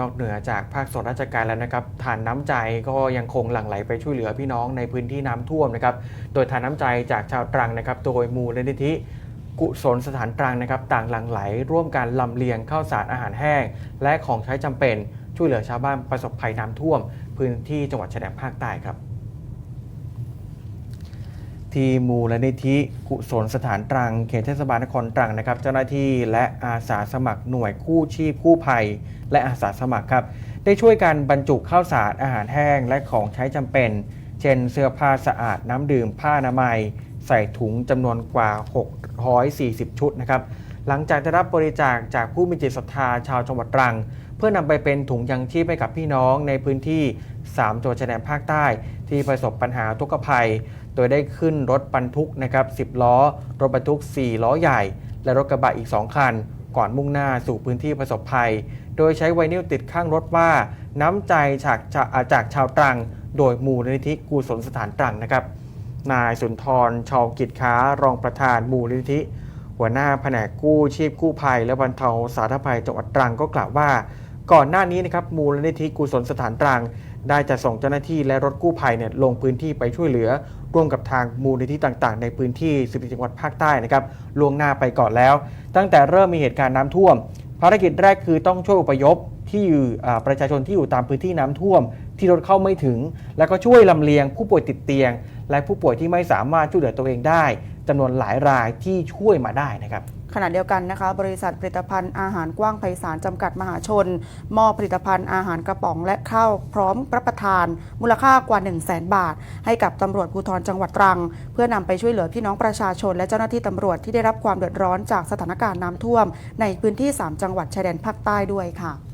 นอกเหนือจากภาคส่วนราชการแล้วนะครับฐานน้ำใจก็ยังคงหลั่งไหลไปช่วยเหลือพี่น้องในพื้นที่น้ำท่วมนะครับ โดยฐานน้ำใจจากชาวตรังนะครับ โดยมูลนิธิกุศลสถานตรังนะครับ ต่างหลั่งไหลร่วมกันลำเลียงข้าวสารอาหารแห้ง และของใช้จำเป็นช่วยเหลือชาวบ้านประสบภัยน้ำท่วม พื้นที่จังหวัดชายแดนภาคใต้ครับ ที่มูลนิธิกุศลสถานตรังเขตเทศบาลนครตรังนะครับ เจ้าหน้าที่และอาสาสมัครหน่วยกู้ชีพกู้ภัย และอาสาสมัครครับ ได้ช่วยกันบรรจุข้าวสารอาหารแห้งและของใช้จำเป็น เช่นเสื้อผ้าสะอาดน้ำดื่มผ้าอนามัย ใส่ถุงจำนวนกว่า 640 ชุดนะครับ หลังจากได้รับบริจาคจากผู้มีจิตศรัทธาชาวจังหวัดตรัง เพื่อนำไปเป็นถุงยังชีพให้กับพี่น้องในพื้นที่ 3 จังหวัดชายแดนภาคใต้ ที่ประสบปัญหาทุกขภัย โดยได้ขึ้นรถบรรทุกนะครับ10 ล้อ รถบรรทุก 4 ล้อใหญ่ และรถกระบะอีก 2 คัน ก่อนมุ่งหน้าสู่พื้นที่ประสบภัย โดยใช้ไวนิลติดข้างรถว่าน้ำใจจากจากชาวตรัง โดยมูลนิธิกุศลสถานตรังนะครับนายสุนทรชาวกิจค้ารองประธานมูลนิธิ หัวหน้าแผนกกู้ชีพกู้ภัย และบรรเทาสาธารณภัยจังหวัดตรังก็กล่าวว่า ก่อนหน้านี้นะครับมูลนิธิกุศลสถานตรังได้จะส่งเจ้าหน้าที่และรถกู้ภัยเนี่ยลงพื้นที่ไปช่วยเหลือ ร่วมกับทางมูลนิธิต่างๆ ในพื้นที่10จังหวัดภาคใต้นะครับล่วงหน้าไปก่อนแล้ว ตั้งแต่เริ่มมีเหตุการณ์น้ำท่วม ภารกิจแรกคือต้องช่วยอพยพที่อยู่ประชาชนที่อยู่ตามพื้นที่น้ำท่วม ที่รถเข้าไม่ถึง แล้วก็ช่วยลำเลียงผู้ป่วยติดเตียง และผู้ป่วยที่ไม่สามารถช่วยเหลือตัวเองได้จำนวนหลายรายที่ช่วยมาได้นะครับ ขณะเดียวกันนะคะ บริษัทผลิตภัณฑ์อาหารกว้างไพศาลจำกัดมหาชน มอบผลิตภัณฑ์อาหารกระป๋องและข้าวพร้อมรับประทาน มูลค่ากว่า 1 0 0 0 0แบาท ให้กับตำรวจภูธรจังหวัดตรัง เพื่อนำไปช่วยเหลือพี่น้องประชาชน และเจ้าหน้าที่ตำรวจที่ได้รับความเดือดร้อนจากสถานการณ์น้ำท่วม ในพื้นที่ 3 จังหวัดชายแดนภาคใต้ด้วยค่ะ